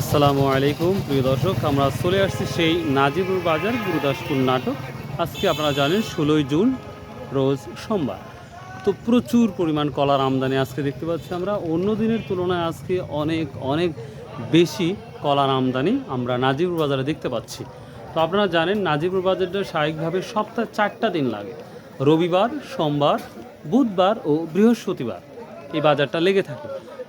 আসসালামু আলাইকুম, প্রিয় দর্শক, আমরা চলে আসছি সেই নাজিবুর বাজার গুরুদাসপুর নাটক। আজকে আপনারা জানেন, ষোলোই জুন, রোজ সোমবার। তো প্রচুর পরিমাণ কলার আমদানি আজকে দেখতে পাচ্ছি আমরা। অন্য দিনের তুলনায় আজকে অনেক অনেক বেশি কলার আমদানি আমরা নাজিবুর বাজারে দেখতে পাচ্ছি। তো আপনারা জানেন, নাজিবুর বাজারটা স্বাভাবিকভাবে সপ্তাহে চারটা দিন লাগে। রবিবার, সোমবার, বুধবার ও বৃহস্পতিবার এই বাজারটা লেগে থাকে।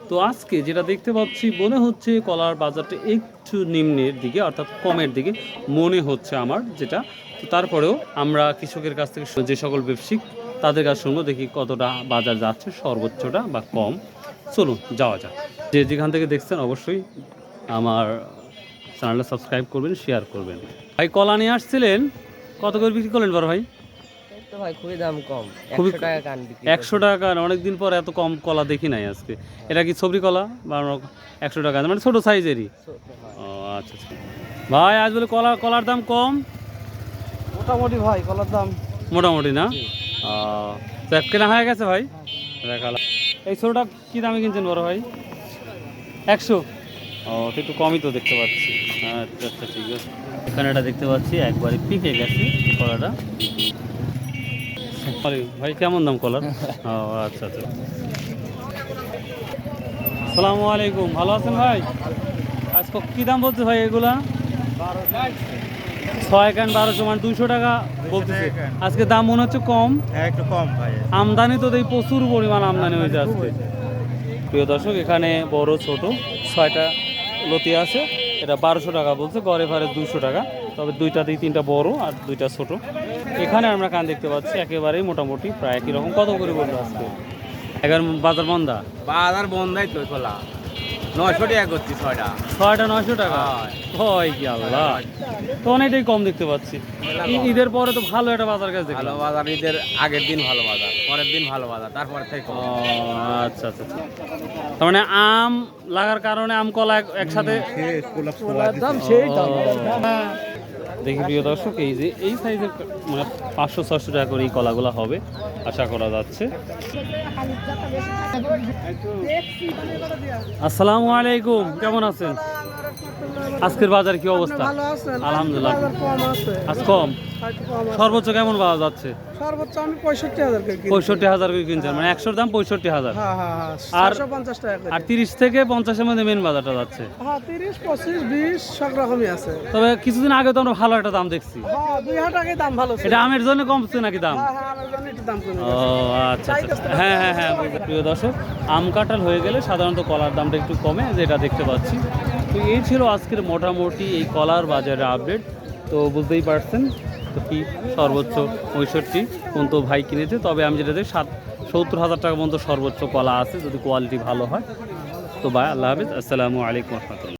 তো আজকে যেটা দেখতে পাচ্ছি, মনে হচ্ছে কলার বাজারটা একটু নিম্নের দিকে, অর্থাৎ কমের দিকে মনে হচ্ছে আমার যেটা। তো তারপরেও আমরা কৃষকের কাছ থেকে যে সকল ব্যবসায়িক, তাদের কাছে শুনব, দেখি কতটা বাজার যাচ্ছে, সর্বোচ্চটা বা কম। চলুন, যাওয়া যাক। যে যেখান থেকে দেখছেন, অবশ্যই আমার চ্যানেলটা সাবস্ক্রাইব করবেন শেয়ার করবেন। ভাই, কলা নিয়ে আসছিলেন? কত করে বিক্রি করলেন বড় ভাই? তো ভাই খুবই দাম কম। খুবই একশো টাকা কান বিক্রি একশো টাকা অনেকদিন পর এত কম কলা দেখি নাই আজকে। এটা কি সবরি কলা বা একশো টাকা মানে ছোটো সাইজেরই। ও আচ্ছা আচ্ছা। ভাই আজ বলে কলা কলার দাম কম? মোটামুটি ভাই কলার দাম। মোটামুটি না? ও, তো এক কেনা হয়ে গেছে ভাই? দেখালা এই ছোটোটা কী দামে কিনছেন বড় ভাই? একশো। ও একটু কমই তো দেখতে পাচ্ছি। আচ্ছা আচ্ছা ঠিক আছে। এখানে এটা দেখতে পাচ্ছি একবারে পিকে গেছে কলাটা। ভাই কেমন দাম কলার? ও আচ্ছা আচ্ছা। আসসালামু আলাইকুম ভালো আছেন ভাই? আজ ক- দাম বলছে ভাই এগুলা? ছয় কান বারোশো মানে দুইশো টাকা বলতেছে। আজকে দাম মনে হচ্ছে কম? হ্যাঁ একটু কম ভাই। আমদানি তো দেখি প্রচুর পরিমাণ আমদানি হয়েছে আজকে। প্রিয় দর্শক এখানে বড় ছোট ছয়টা লতি আছে। এটা বারোশো টাকা বলছে গড়ে ভাড়ে দুশো টাকা। তবে দুইটা দিয়ে তিনটা বড় আর দুইটা ছোট। এখানে আমরা কান দেখতে পাচ্ছি একেবারেই মোটামুটি প্রায় একই রকম কত করে বলব আজকে? এখন বাজার বন্ধা? বাজার বন্ধাই তো খোলা। নয়শো টাকা করছি ছয়টা। ছয়টা নয়শো টাকা? হয়। কি আল্লাহ। তো অনেকটাই কম দেখতে পাচ্ছি। ঈদের পরে তো ভালো একটা বাজার কাছে ভালো দেখলাম বাজার ঈদের আগের দিন ভালো বাজার পরের দিন ভালো বাজার তারপরে থেকে কম। আচ্ছা আচ্ছা আচ্ছা। তার মানে আম লাগার কারণে আম কলা একসাথে দাম সেই দাম দেখি, প্রিয় দর্শক, এই যে এই সাইজের মানে পাঁচশো ছশো টাকা করে এই কলাগুলো হবে, আশা করা যাচ্ছে। আসসালামু আলাইকুম, কেমন আছেন? আজকের বাজার কি অবস্থা? আলহামদুলিল্লাহ। আজ কম? সর্বোচ্চ কেমন পাওয়া যাচ্ছে? সর্বোচ্চ আমি পঁয়ষট্টি হাজার পঁয়ষট্টি হাজার করে কিনছেন মানে একশোর দাম পঁয়ষট্টি হাজার। হ্যাঁ হ্যাঁ হ্যাঁ আর- পঞ্চাশ টাকা আর তিরিশ থেকে পঞ্চাশের মধ্যে মেন বাজারটা যাচ্ছে। হ্যাঁ তিরিশ পঁচিশ বিশ সব রকমই আছে। তবে কিছুদিন আগে তো আমরা ভালো একটা দাম দেখছি। দুই হাজার দাম ভালো এটা আমের জন্য কমছে নাকি দাম? ও আচ্ছা আচ্ছা। আচ্ছা। হ্যাঁ হ্যাঁ হ্যাঁ প্রিয় দর্শক আম কাঁঠাল হয়ে গেলে সাধারণত কলার দামটা একটু কমে যেটা দেখতে পাচ্ছি। তো এই ছিল আজকের মোটামুটি এই কলার বাজারের আপডেট তো বুঝতেই পারছেন তো কি সর্বোচ্চ পঁয়ষট্টি পর্যন্ত ভাই কিনেছে। তবে আমি যেটা দেখি সাত সত্তর হাজার টাকা পর্যন্ত সর্বোচ্চ কলা আছে, যদি কোয়ালিটি ভালো হয়। তো ভাই, আল্লাহ হাফিজ। আসসালামু আলাইকুম রহমতুল্লাহ।